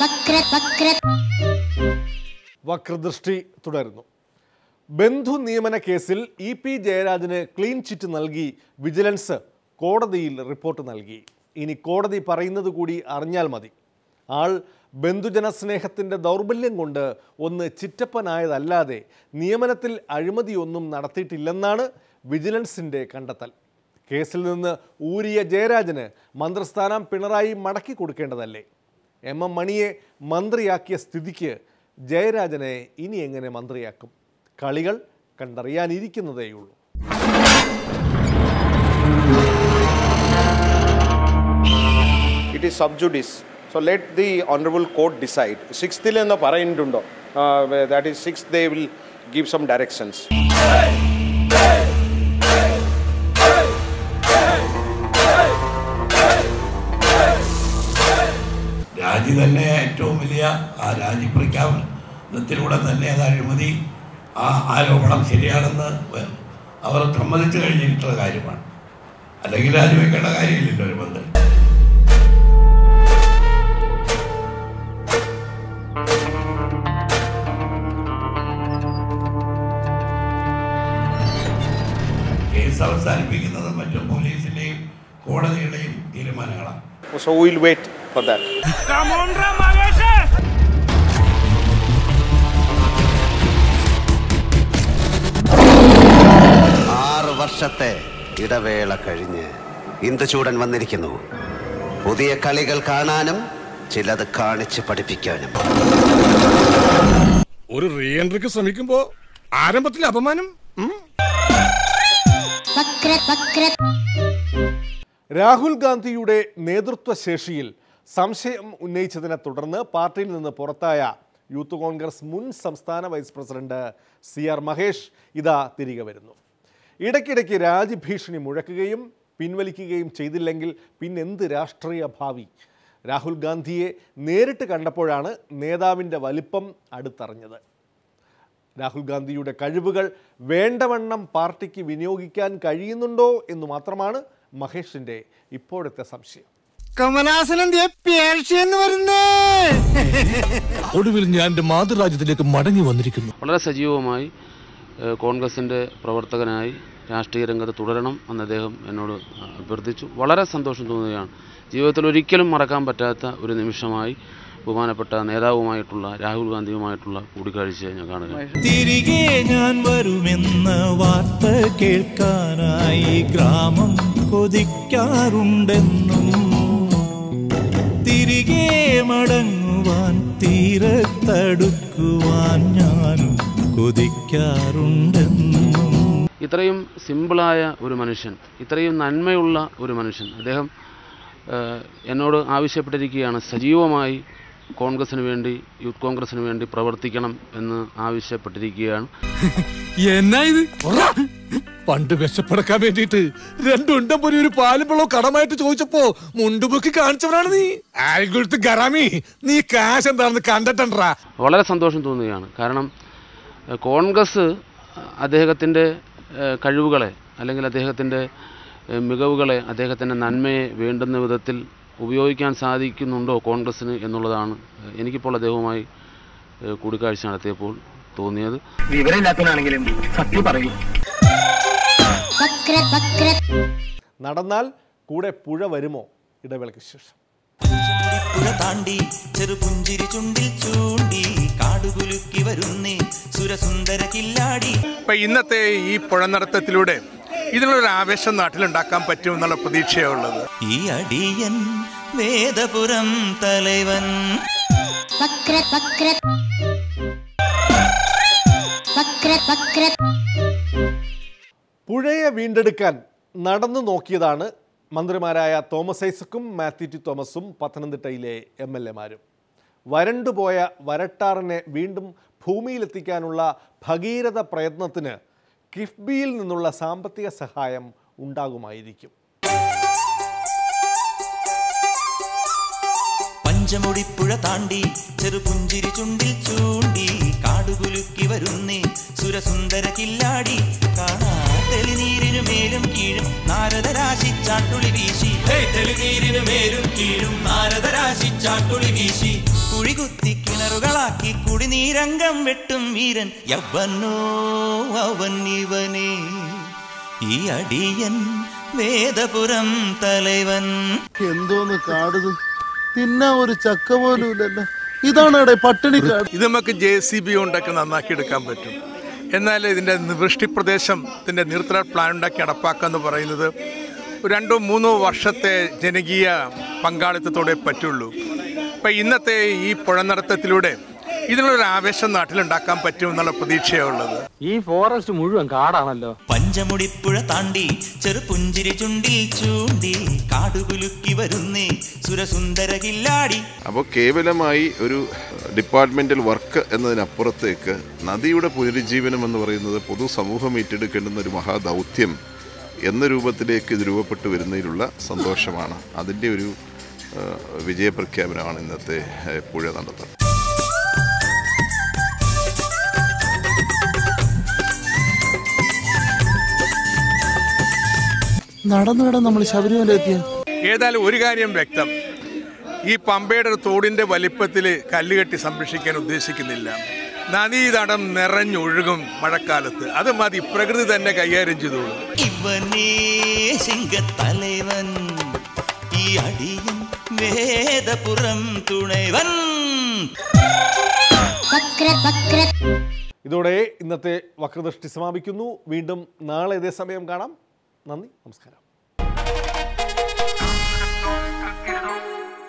വക്ര വക്ര. വക്രദൃഷ്ടി തുടരുന്നു. ബന്ധു നിയമന കേസിൽ ഇ പി ജയരാജന് ക്ലീൻ ചിറ്റ് നൽകി വിജിലൻസ് കോടതിയിൽ റിപ്പോർട്ട് നൽകി. ഇനി കോടതി പറയുന്നത് കൂടി അറിഞ്ഞാൽ മതി. ആൾ ബന്ധുജന സ്നേഹത്തിന്റെ ദൗർബല്യം കൊണ്ട് ഒന്ന് ചിറ്റപ്പനായതല്ലാതെ നിയമനത്തിൽ അഴിമതിയൊന്നും നടത്തിയിട്ടില്ലെന്നാണ് വിജിലൻസിന്റെ കണ്ടെത്തൽ. കേസിൽ നിന്ന് ഊരിയ ജയരാജന് മന്ത്രിസ്ഥാനം പിണറായി മടക്കി കൊടുക്കേണ്ടതല്ലേ? എം എം മണിയെ മന്ത്രിയാക്കിയ സ്ഥിതിക്ക് ജയരാജനെ ഇനി എങ്ങനെ മന്ത്രിയാക്കും? കളികൾ കണ്ടറിയാനിരിക്കുന്നതേയുള്ളൂ. It is sub judice so let the honourable court decide സിക്സ്തിൽ എന്ന് പറയുന്നുണ്ടോ? That is six they will give some directions രാജി തന്നെ ഏറ്റവും വലിയ ആ രാജി പ്രഖ്യാപനത്തിലൂടെ തന്നെ അത് അഴിമതി ആ ആരോപണം ശരിയാണെന്ന് അവർ സമ്മതിച്ചു കഴിഞ്ഞിട്ടുള്ള കാര്യമാണ്. അല്ലെങ്കിൽ രാജിവെക്കേണ്ട കാര്യമില്ലല്ലോ ഒരു മന്ത്രി. കേസ് അവസാനിപ്പിക്കുന്നത് മറ്റും പോലീസിന്റെയും കോടതിയുടെയും തീരുമാനങ്ങളാണ്. So will wait for that. ആറ് വർഷത്തെ ഇടവേള കഴിഞ്ഞ് ഇന്ദുചൂടൻ വന്നിരിക്കുന്നു. പുതിയ കളികൾ കാണാനും ചിലത് കാണിച്ച് പഠിപ്പിക്കാനും. ഒരു റീഎൻട്രിക്ക് ശ്രമിക്കുമ്പോ ആരംഭത്തിൽ അപമാനം? രാഹുൽ ഗാന്ധിയുടെ നേതൃത്വ ശേഷിയിൽ സംശയം ഉന്നയിച്ചതിനെ തുടർന്ന് പാർട്ടിയിൽ നിന്ന് പുറത്തായ യൂത്ത് കോൺഗ്രസ് മുൻ സംസ്ഥാന vice president C R Mahesh ഇതാ തിരികെ വരുന്നു. ഇടയ്ക്കിടയ്ക്ക് രാജ്യഭീഷണി മുഴക്കുകയും പിൻവലിക്കുകയും ചെയ്തില്ലെങ്കിൽ പിന്നെന്ത് രാഷ്ട്രീയ ഭാവി? രാഹുൽ ഗാന്ധിയെ നേരിട്ട് കണ്ടപ്പോഴാണ് നേതാവിന്റെ വലിപ്പം അടുത്തറിഞ്ഞത്. രാഹുൽ ഗാന്ധിയുടെ കഴിവുകൾ വേണ്ടവണ്ണം പാർട്ടിക്ക് വിനിയോഗിക്കാൻ കഴിയുന്നുണ്ടോ എന്ന് മാത്രമാണ് മഹേഷിന്റെ ഇപ്പോഴത്തെ സംശയം. കമലാസനം പേർഷ്യന്ന് വരുന്നേ. ഒടുവിൽ ഞാൻ എന്റെ മാതൃരാജ്യത്തിലേക്ക് മടങ്ങി വന്നിരിക്കുന്നു. വളരെ സജീവമായി കോൺഗ്രസിന്റെ പ്രവർത്തകനായി രാഷ്ട്രീയ രംഗത്ത് തുടരണം എന്ന് അദ്ദേഹം എന്നോട് അഭ്യർത്ഥിച്ചു. വളരെ സന്തോഷം തോന്നുകയാണ്. ജീവിതത്തിൽ ഒരിക്കലും മറക്കാൻ പറ്റാത്ത ഒരു നിമിഷമായി ബഹുമാനപ്പെട്ട നേതാവുമായിട്ടുള്ള രാഹുൽ ഗാന്ധിയുമായിട്ടുള്ള കൂടിക്കാഴ്ച ഞാൻ കാണുക തിരികെ ഞാൻ വരുമെന്ന വാർത്ത കേൾക്കാനായി ഗ്രാമം കൊതിക്കാറുണ്ടെന്നും തിരികെ മടങ്ങുവാൻ തീരത്തടുക്കുവാൻ ഞാനും കൊതിക്കാറുണ്ടെന്നും. ഇത്രയും സിമ്പിളായ ഒരു മനുഷ്യൻ ഇത്രയും നന്മയുള്ള ഒരു മനുഷ്യൻ അദ്ദേഹം എന്നോട് ആവശ്യപ്പെട്ടിരിക്കുകയാണ്. സജീവമായി കോൺഗ്രസിന് വേണ്ടി യൂത്ത് കോൺഗ്രസിന് വേണ്ടി പ്രവർത്തിക്കണം എന്ന് ആവശ്യപ്പെട്ടിരിക്കുകയാണ്. എന്നാ ഇത്? പണ്ട് വിശപ്പടക്കാൻ വേണ്ടിയിട്ട് രണ്ടുണ്ടം പോലെ ഒരു പാലും വെള്ളവും കടമായിട്ട് ചോദിച്ചപ്പോ മുണ്ടുപൊക്കി കാണിച്ചവനാണ് നീ. ആൽഗുഴത്ത് ഗറാമി നീ കാശ് എന്താണെന്ന് കണ്ടിട്ടണ്ടാ വളരെ സന്തോഷം തോന്നുകയാണ്. കാരണം കോൺഗ്രസ് അദ്ദേഹത്തിന്റെ കഴിവുകളെ അല്ലെങ്കിൽ അദ്ദേഹത്തിന്റെ മികവുകളെ അദ്ദേഹത്തിന്റെ നന്മയെ വേണ്ടുന്ന വിധത്തിൽ ഉപയോഗിക്കാൻ സാധിക്കുന്നുണ്ടോ കോൺഗ്രസ്സിന് എന്നുള്ളതാണ് എനിക്കിപ്പോൾ അദ്ദേഹവുമായി കൂടിക്കാഴ്ച നടത്തിയപ്പോൾ തോന്നിയത്. വിവരമില്ലാത്തവനാണെങ്കിലും സത്യം പറയൂ. നടന്നാൽ കൂടെ പുഴ വരുമോ? ഇടവേളയ്ക്ക് ശേഷം. പുഴ താണ്ടി ചെറുപുഞ്ചിരി ചുണ്ടിൽ ചൂണ്ടി കാടുകുലുക്കി വരുന്നേ സുരസുന്ദര കില്ലാടി. ഇപ്പൊ ഇന്നത്തെ ഈ പുഴ നടത്തത്തിലൂടെ ഇതിനുള്ളൊരു ആവേശം നാട്ടിലുണ്ടാക്കാൻ പറ്റുമെന്നുള്ള പ്രതീക്ഷയുള്ളത് ഉള്ളത്. ഈ അടിയൻ വേദപുരം തലവൻ. വക്ര വക്ര വക്ര വക്ര പുഴയെ വീണ്ടെടുക്കാൻ നടന്നു നോക്കിയതാണ് മന്ത്രിമാരായ തോമസ് ഐസക്കും മാത്യു ടി തോമസും പത്തനംതിട്ടയിലെ എം എൽ എമാരും. വരണ്ടുപോയ വരട്ടാറിനെ വീണ്ടും ഭൂമിയിലെത്തിക്കാനുള്ള ഭഗീരഥ പ്രയത്നത്തിന് കിഫ്ബിയിൽ നിന്നുള്ള സാമ്പത്തിക സഹായം ഉണ്ടാകുമായിരിക്കും. പഞ്ചമുടിപ്പുഴ താണ്ടി ചെറുപുഞ്ചിരി ചുണ്ടിൽ ചൂണ്ടി കാടുകുലുക്കി വരുന്നേ സുരസുന്ദര കില്ലാടി കാണാ തെളിനീരിനു മേലും കീഴും. നാരദരാശി ചാട്ടുളി വീശി. തെളിനീരിനു മേലും കീഴും. നാരദരാശി ചാട്ടുളി വീശി. കുഴികുത്തി കിണറുകളാക്കി കുടിനീരംഗം വെട്ടും വീരൻ. യവനോ അവൻ ഇവനേ ഈ അടിയൻ വേദപുരം തലവൻ. എന്തോന്ന് കാടുത് തിന്നാ ഒരു ചക്ക പോലും ഇല്ലല്ലോ ഇതാണ് പട്ടിണി കാട് ഇത് നമുക്ക് ജെ സി ബി കൊണ്ടൊക്കെ നന്നാക്കി എടുക്കാൻ പറ്റും. എന്നാൽ ഇതിന്റെ വൃഷ്ടി പ്രദേശത്തിന്റെ നീർത്തട പ്ലാൻ ഉണ്ടാക്കി നടപ്പാക്കുക എന്ന് പറയുന്നത് രണ്ടോ മൂന്നോ വർഷത്തെ ജനകീയ പങ്കാളിത്തത്തോടെ പറ്റുള്ളൂ. അപ്പം ഇന്നത്തെ ഈ പുഴ നടത്തത്തിലൂടെ ഇതിനുള്ളൊരു ആവേശം നാട്ടിലുണ്ടാക്കാൻ പറ്റുമെന്നുള്ള പ്രതീക്ഷയുള്ളത് ഈ ഫോറസ്റ്റ് മുഴുവൻ കാടാണല്ലോ. പഞ്ചമുടിപ്പുഴ താണ്ടി ചെറുപുഞ്ചിരി ചുണ്ടി ചൂണ്ടി കാടുകുലുക്കി വരുന്നേ സുരസുന്ദര കില്ലാടി. അപ്പോൾ കേവലമായി ഒരു ഡിപ്പാർട്ട്മെന്റൽ വർക്ക് എന്നതിനപ്പുറത്തേക്ക് നദിയുടെ പുനരുജ്ജീവനം എന്ന് പറയുന്നത് പൊതുസമൂഹം ഏറ്റെടുക്കേണ്ടുന്ന ഒരു മഹാദൗത്യം എന്ന രൂപത്തിലേക്ക് ഇത് രൂപപ്പെട്ടു വരുന്നതിലുള്ള സന്തോഷമാണ്. അതിന്റെ ഒരു വിജയപ്രഖ്യാപനമാണ് ഇന്നത്തെ പുഴ നടത്തം. നടന്നു നടന്ന് നമ്മൾ ശബരിമല എത്തിയ. ഏതായാലും ഒരു കാര്യം വ്യക്തം. ഈ പമ്പയുടെ തോടിന്റെ തോടിന്റെ വലിപ്പത്തിൽ കല്ലുകെട്ടി സംരക്ഷിക്കാൻ ഉദ്ദേശിക്കുന്നില്ല. നദീതടം നിറഞ്ഞൊഴുകും മഴക്കാലത്ത്. അത് മതി പ്രകൃതി തന്നെ കൈകാര്യം ചെയ്തു ഇവനേ സിംഗത്തലവൻ ഈ അടിയൻ വേദപുരം തുണൈവൻ ഇതോടെ ഇന്നത്തെ വക്രദൃഷ്ടി സമാപിക്കുന്നു. വീണ്ടും നാളെ ഇതേ സമയം കാണാം. നന്ദി നമസ്കാരം.